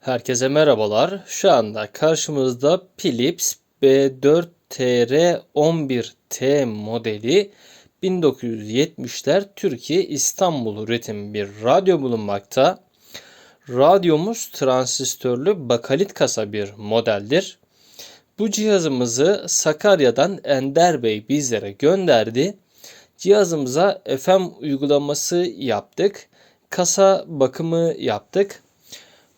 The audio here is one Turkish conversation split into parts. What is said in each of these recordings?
Herkese merhabalar. Şu anda karşımızda Philips B4TR11T modeli 1970'ler Türkiye İstanbul üretimi bir radyo bulunmakta. Radyomuz transistörlü bakalit kasa bir modeldir. Bu cihazımızı Sakarya'dan Ender Bey bizlere gönderdi. Cihazımıza FM uygulaması yaptık. Kasa bakımı yaptık.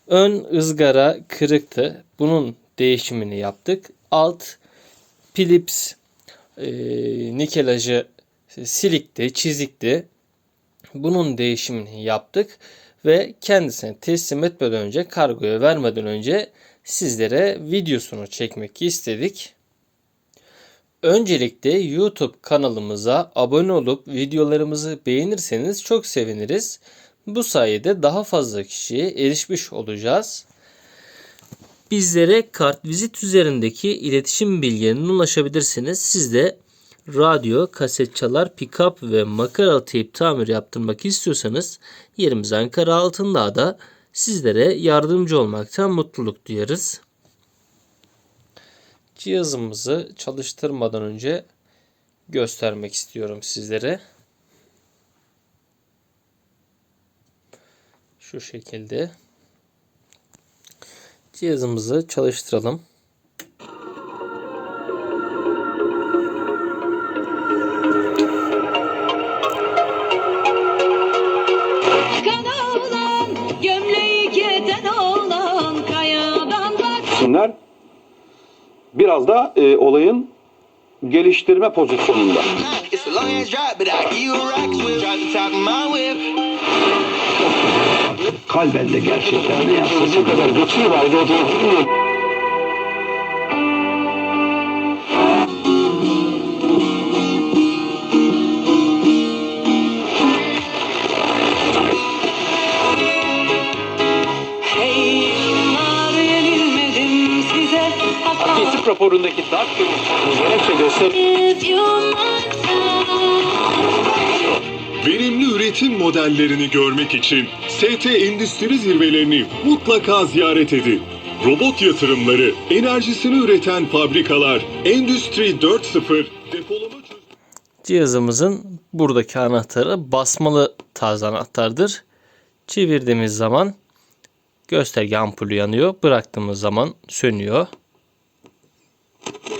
Ön ızgara kırıktı. Bunun değişimini yaptık. Alt Philips e, nikelajı silikti, çizikti. Bunun değişimini yaptık ve kendisine teslim etmeden önce, kargoya vermeden önce sizlere videosunu çekmek istedik. Öncelikle YouTube kanalımıza abone olup videolarımızı beğenirseniz çok seviniriz. Bu sayede daha fazla kişiye erişmiş olacağız. Bizlere kartvizit üzerindeki iletişim bilgilerine ulaşabilirsiniz. Siz de radyo, kaset çalar, pick-up ve makaralı teyp tamir yaptırmak istiyorsanız yerimiz Ankara Altındağ'da sizlere yardımcı olmaktan mutluluk duyarız. Cihazımızı çalıştırmadan önce göstermek istiyorum sizlere. Şu şekilde. Cihazımızı çalıştıralım. Bunlar biraz da e, olayın geliştirme pozisyonunda. Kalben de gerçekten ne yapsın kadar güçlü var Kesip raporundaki görüşlerinin gerekçe göster üretim modellerini görmek için ST Endüstri zirvelerini mutlaka ziyaret edin. Robot yatırımları, enerjisini üreten fabrikalar, Endüstri 4.0, depolama. Cihazımızın buradaki anahtarı basmalı tarz anahtardır. Çevirdiğimiz zaman gösterge ampulü yanıyor. Bıraktığımız zaman sönüyor.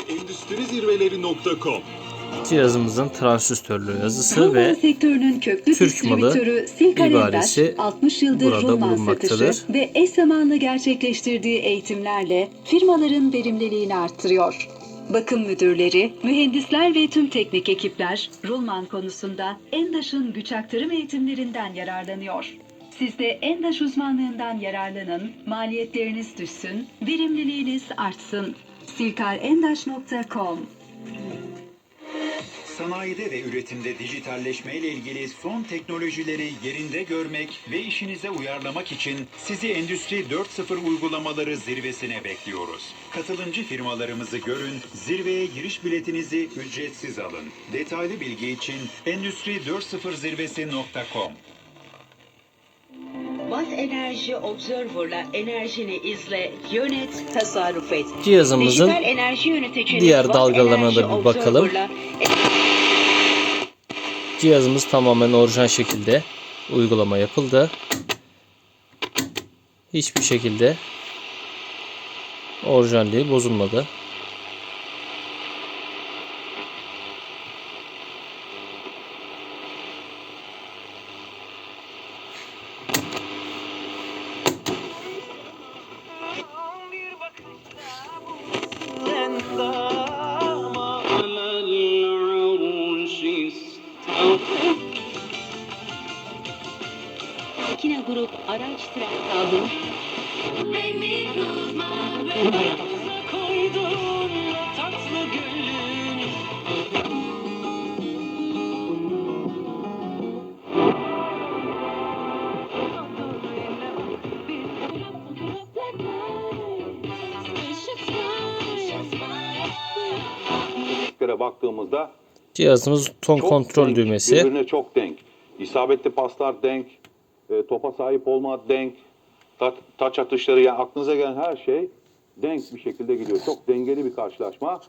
Endüstrizirveleri.com Cihazımızın transistörlü yazısı ve sektörünün köklü Türk malı ibaresi Alemdaş 60 yıldır burada Rulman bulunmaktadır. ve eş zamanlı gerçekleştirdiği eğitimlerle firmaların verimliliğini arttırıyor. Bakım müdürleri, mühendisler ve tüm teknik ekipler Rulman konusunda Endaş'ın güç aktarım eğitimlerinden yararlanıyor. Siz de Endaş uzmanlığından yararlanın, maliyetleriniz düşsün, verimliliğiniz artsın. silkarendaş.com Sanayide ve üretimde dijitalleşme ile ilgili son teknolojileri yerinde görmek ve işinize uyarlamak için sizi Endüstri 4.0 uygulamaları zirvesine bekliyoruz. Katılımcı firmalarımızı görün, zirveye giriş biletinizi ücretsiz alın. Detaylı bilgi için endüstri4.0zirvesi.com Watt Enerji Observer'la enerjini izle, yönet, tasarruf et. cihazımızın diğer dalgalarına da bir bakalım. Cihazımız tamamen orijinal şekilde uygulama yapıldı. Hiçbir şekilde orijinalliği bozulmadı. Makine Grup Araç Tren Kaldı. göre baktığımızda Cihazımız ton çok kontrol denk, düğmesi. Birbirine çok denk. İsabetli paslar denk, e, topa sahip olma denk, taç, taç atışları yani aklınıza gelen her şey denk bir şekilde gidiyor. Çok dengeli bir karşılaşma.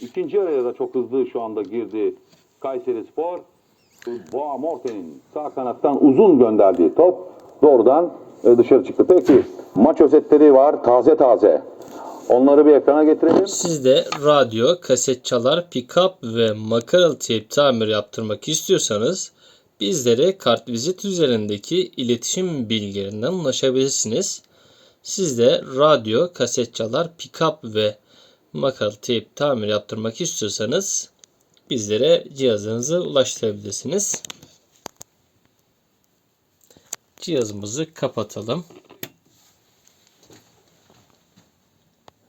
İkinci araya da çok hızlı şu anda girdi Kayseri Spor. Boğa Morten'in sağ kanattan uzun gönderdiği top doğrudan e, dışarı çıktı. Peki maç özetleri var taze taze. Onları bir ekrana getirelim. Siz de radyo, kaset çalar, pick-up ve makaralı teyp tamir yaptırmak istiyorsanız bizlere kartvizit üzerindeki iletişim bilgilerinden ulaşabilirsiniz. Siz de radyo, kaset çalar, pick-up ve makaralı teyp tamir yaptırmak istiyorsanız bizlere cihazınızı ulaştırabilirsiniz. Cihazımızı kapatalım.